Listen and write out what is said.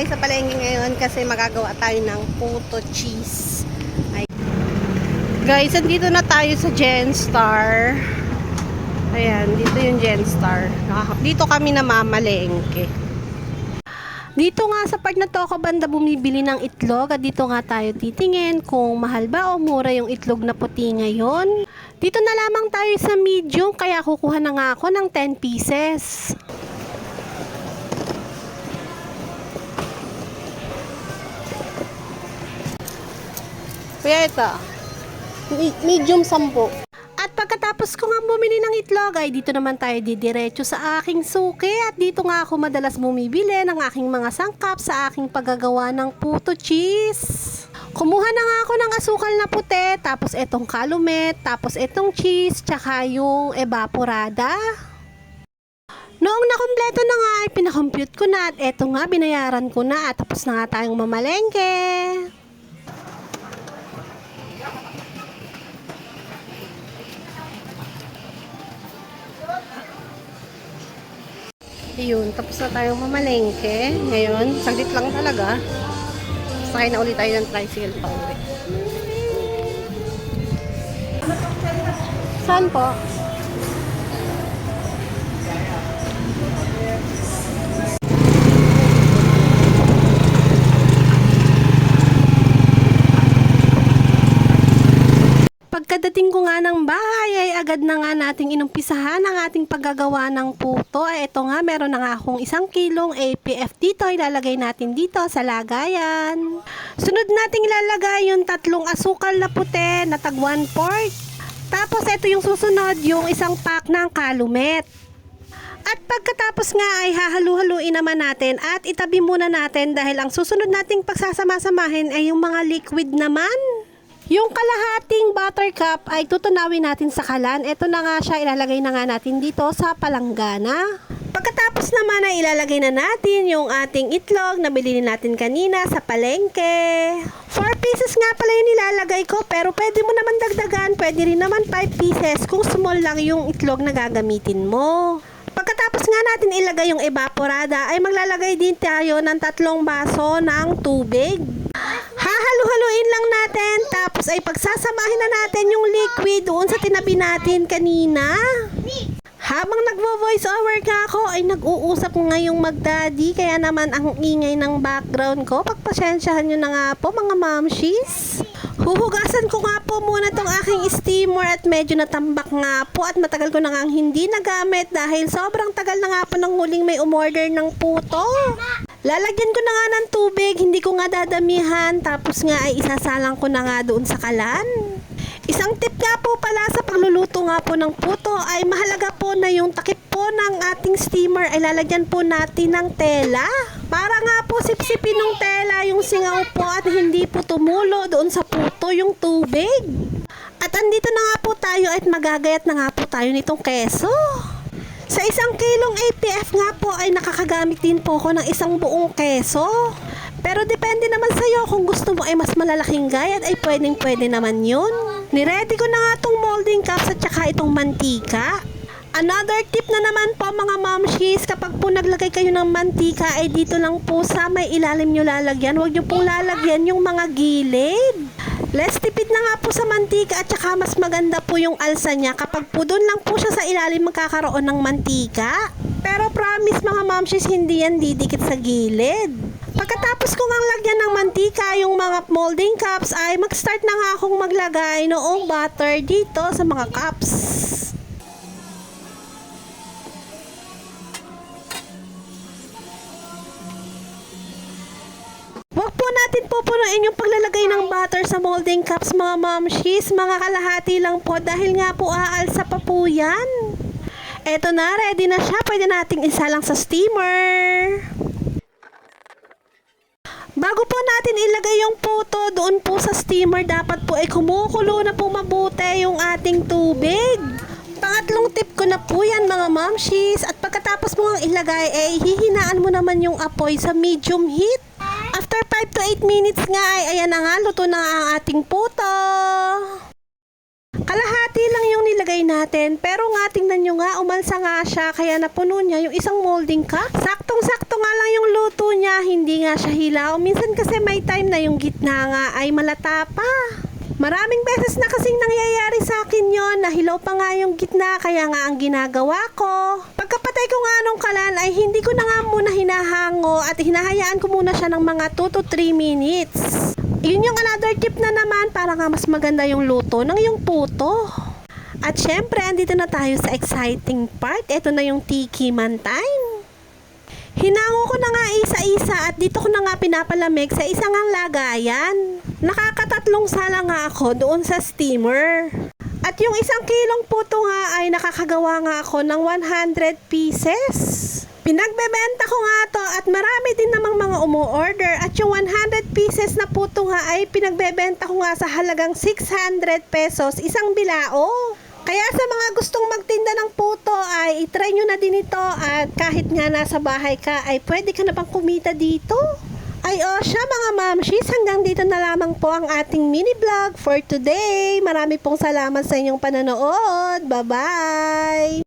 tayo sa palengke ngayon kasi magagawa tayo ng puto cheese. Ay. Guys, andito na tayo sa Genstar. Ayan, dito yung Genstar. Dito kami namamalengke. Dito nga sa part na to ako banda bumibili ng itlog at dito nga tayo titingin kung mahal ba o mura yung itlog na puti ngayon. Dito na lamang tayo sa medium kaya kukuha na nga ako ng 10 pieces. Me- medium 10. At pagkatapos ko nga bumili ng itlog ay dito naman tayo didiretso sa aking suki at dito nga ako madalas bumibili ng aking mga sangkap sa aking paggagawa ng puto cheese. Kumuha na nga ako ng asukal na puti, tapos etong kalumet, tapos etong cheese, tsaka yung evaporada. Noong nakumpleto na nga ay pinakompute ko na at eto nga binayaran ko na at tapos na nga tayong mamalengke. Ayun, tapos na tayong mamalengke. Ngayon, saglit lang talaga. Sakay na ulit tayo ng tricycle pa uwi. Saan po? Pagkadating ko nga ng bahay ay agad na nga nating inumpisahan ang ating paggagawa ng puto. Ay ito nga, meron na nga akong isang kilong APF dito. Ilalagay natin dito sa lagayan. Sunod nating ilalagay yung tatlong asukal na puti na tag 1 quart. Tapos ito yung susunod, yung isang pack ng kalumet. At pagkatapos nga ay hahalu-haluin naman natin at itabi muna natin dahil ang susunod nating pagsasama-samahin ay yung mga liquid naman. Yung kalahating buttercup ay tutunawin natin sa kalan. Ito na nga siya, ilalagay na nga natin dito sa palanggana. Pagkatapos naman ay ilalagay na natin yung ating itlog na bilhin natin kanina sa palengke. 4 pieces nga pala yung nilalagay ko pero pwede mo naman dagdagan, pwede rin naman 5 pieces kung small lang yung itlog na gagamitin mo. Pagkatapos nga natin ilagay yung evaporada ay maglalagay din tayo ng tatlong baso ng tubig. Hahalu-haluin lang natin tapos ay pagsasamahin na natin yung liquid doon sa tinabi natin kanina. Habang nagvo-voice over ka ako ay nag-uusap ngayong magdaddy kaya naman ang ingay ng background ko. Pagpasensyahan nyo na nga po mga mamshies. Huhugasan ko nga po muna tong aking steamer at medyo natambak nga po at matagal ko na nga hindi nagamit dahil sobrang tagal na nga po nang huling may umorder ng puto. Lalagyan ko na nga ng tubig, hindi ko nga dadamihan tapos nga ay isasalang ko na nga doon sa kalan. Isang tip nga po pala sa pagluluto nga po ng puto ay mahalaga po na yung takip po ng ating steamer ay lalagyan po natin ng tela. Para nga po sipsipin ng tela yung singaw po at hindi po tumulo doon sa puto yung tubig. At andito na nga po tayo at magagayat na nga po tayo nitong keso. Sa isang kilong APF nga po ay nakakagamit din po ako ng isang buong keso. Pero depende naman sa'yo kung gusto mo ay mas malalaking gayat ay pwedeng pwede naman yun. Niready ko na nga tong molding cups at saka itong mantika. Another tip na naman po mga momshies, kapag po naglagay kayo ng mantika ay dito lang po sa may ilalim nyo lalagyan. Huwag nyo pong lalagyan yung mga gilid. Less tipid na nga po sa mantika at saka mas maganda po yung alsa niya kapag po doon lang po siya sa ilalim magkakaroon ng mantika. Pero promise mga momshies, hindi yan didikit sa gilid. Pagkatapos ko ngang lagyan ng mantika yung mga molding cups ay mag-start na nga akong maglagay noong butter dito sa mga cups. Huwag po natin pupunuin yung paglalagay ng butter sa molding cups mga momshies. Mga kalahati lang po dahil nga po aalsa pa po yan. Eto na, ready na siya. Pwede nating isalang sa steamer. Bago po natin ilagay yung puto doon po sa steamer, dapat po ay kumukulo na po mabuti yung ating tubig. Pangatlong tip ko na po yan mga mamshis. At pagkatapos mo ang ilagay, eh hihinaan mo naman yung apoy sa medium heat. After 5 to 8 minutes nga ay ayan na nga, luto na ang ating puto. Kalahati lang yung nilagay natin, pero nga tingnan nyo nga, umalsa nga siya, kaya napuno niya yung isang molding cup. Saktong-sakto nga lang yung luto niya, hindi nga siya hilaw. Minsan kasi may time na yung gitna nga ay malata pa. Maraming beses na kasing nangyayari sa akin yon na hilaw pa nga yung gitna kaya nga ang ginagawa ko. Pagkapatay ko nga nung kalan ay hindi ko na nga muna hinahango at hinahayaan ko muna siya ng mga 2 to 3 minutes. Yun yung another tip na naman para nga mas maganda yung luto ng yung puto. At syempre, andito na tayo sa exciting part. Ito na yung tiki man time. Hinango ko na nga isa-isa at dito ko na nga pinapalamig sa isang ang lagayan. Nakakatatlong sala nga ako doon sa steamer. At yung isang kilong puto nga ay nakakagawa nga ako ng 100 pieces. Pinagbebenta ko nga to at marami din namang mga umu-order at yung 100 pieces na puto nga ay pinagbebenta ko nga sa halagang 600 pesos isang bilao. Kaya sa mga gustong magtinda ng puto ay itry nyo na din ito at kahit nga nasa bahay ka ay pwede ka na bang kumita dito? Ay o siya mga mamshis, hanggang dito na lamang po ang ating mini vlog for today. Marami pong salamat sa inyong pananood. Bye-bye!